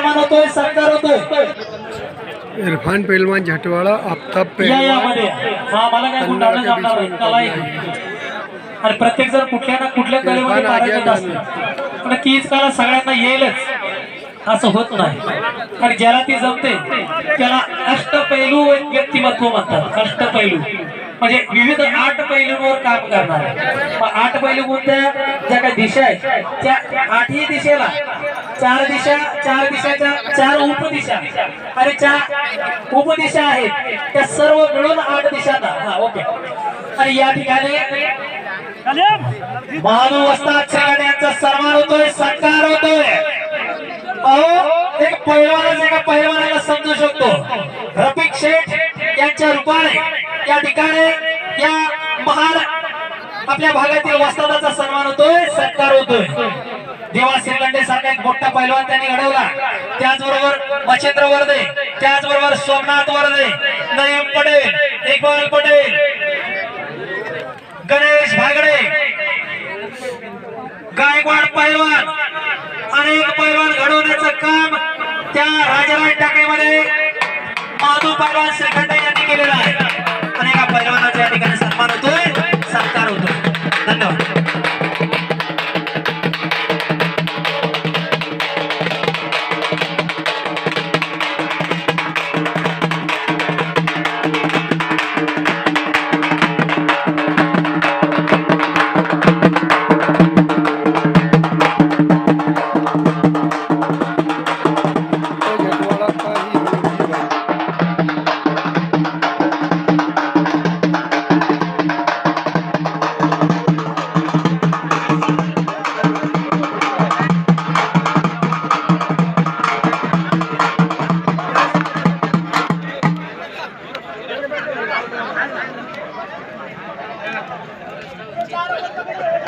सन्मान होतोय सत्कार होतोय. इरफान पेलवान झटवाड़ा आफ्ताब पेलवान हा आणि प्रत्येक जण कुठल्या ना कुठल्या कलेमध्ये पारंगत असतो. पण तीच कला सगळ्यांना येईलच. असं होत नाही. आणि ज्याला ती जमते त्याला अष्टपैलू व्यक्तिमत्व म्हणतात. अष्टपैलू म्हणजे विविध आठ पैलूंवर काम करणार. मग आठ पैलू कोणत्या? ज्या काही दिशा आहेत त्या आठही दिशेला. चार दिशा चार दिशाच्या चार उपदिशा. आणि चार उपदिशा आहेत त्या सर्व मिळून आठ दिशांना. हा ओके. आणि या ठिकाणी महानू वस्ताद शेलार यांचा सन्मान होतोय सत्कार होतोय. अहो एक पैलवानाच एका पैलवानाला समजू शकतो. रफिक शेठ यांच्या रूपाने या ठिकाणी या महान आपल्या भागातील वस्तादाचा सन्मान होतोय सत्कार होतोय. देवा श्रीखंडे सारखा एक मोठा पैलवान त्यांनी घडवला. त्याचबरोबर मच्छिंद्र वर्दे त्याचबरोबर सोमनाथ वर्दे नयम पटेल इक्बाल पटेल गणेश भागडे गायकवाड पैलवान अनेक पैलवान घडवण्याचं काम त्या राजाराम टाकेमध्ये माधू पैलवान श्रीखंड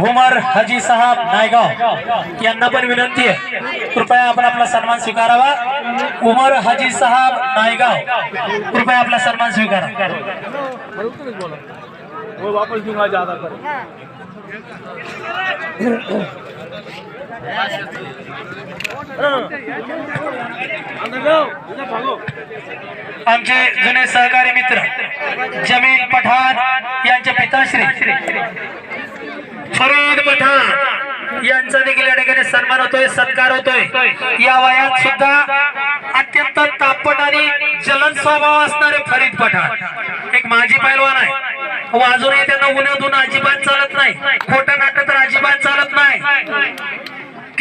उमर हजी साहब नायगाव यांना पण विनंती आहे. कृपया आपण आपला सन्मान स्वीकारावा. उमर हजी साहब नायगाव कृपया आपला सन्मान स्वीकारा. वापस आमचे जुने सहकारी मित्र जमीन पठाण यांचे पिताश्री फरीद पठाण यांचा देखील या ठिकाणी सन्मान होतोय सत्कार होतोय. या वयात सुद्धा अत्यंत तापट आणि जलन स्वभाव असणारे फरीद पठाण एक माजी पैलवान आहे. व अजूनही त्यांना उन्हातून अजिबात चालत नाही. खोटं नाटक तर अजिबात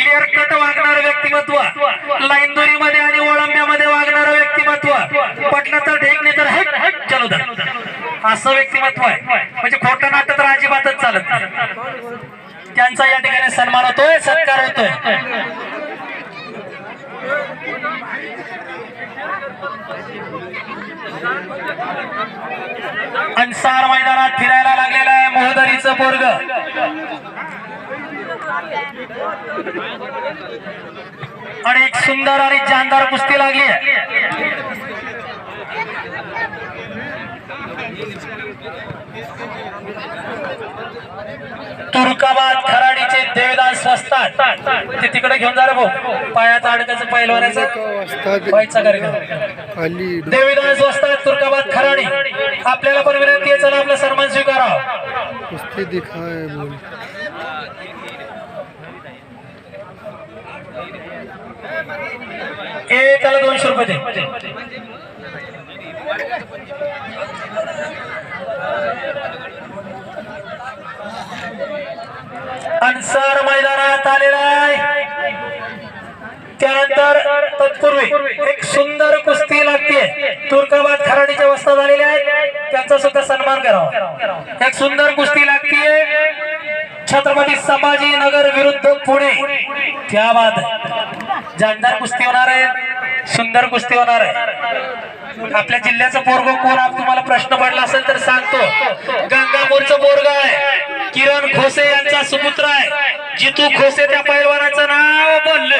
क्लिअर कट वागणारं व्यक्तिमत्व लाईन दोरीमध्ये आणि ओळंब्यामध्ये वागणारं व्यक्तिमत्व पटलं तर ठीक नाही तर हट चलो दा असं व्यक्तिमत्व आहे. म्हणजे खोटं नाटक तर अजिबातच चालत त्यांचा या ठिकाणी सन्मान होतोय सत्कार होतोय. अन्सार मैदानात फिरायला लागलेला आहे मोहदरीचं पोरग. आणि एक सुंदर आणि जानदार कुस्ती लागली आहे. तुर्काबाद खराडीचे देवदास स्वस्तात ते तिकडे घेऊन जा रे भाऊ. पायाचा अडकाचं पहिलवानाचं वस्ताद व्हायचा कार्यक्रम. देवीदास वस्तात तुर्काबाद खराडी. आपल्याला पण विनंती आहे चला आपला सन्मान स्वीकारा कुस्ती दिखाए दोनशे अन्सार मैदानात आलेला आहे. त्यानंतर तत्पूर्वी एक सुंदर कुस्ती लागते तुर्काबाद खराडीच्या वस्ता झालेले आहेत. त्यांचा सुद्धा सन्मान करावा. एक सुंदर कुस्ती लागतीये. छत्रपती संभाजी नगर विरुद्ध पुणे. क्या जानदार कुस्ती होणार आहे. सुंदर कुस्ती होणार आहे. आपल्या जिल्ह्याचं पोरग कोण? आप तुम्हाला प्रश्न पडला असेल तर सांगतो. गंगापूरचं पोरग आहे. किरण खोसे यांचा सुपुत्र आहे. जितू खोसे त्या पैलवानाचं नाव बोललं.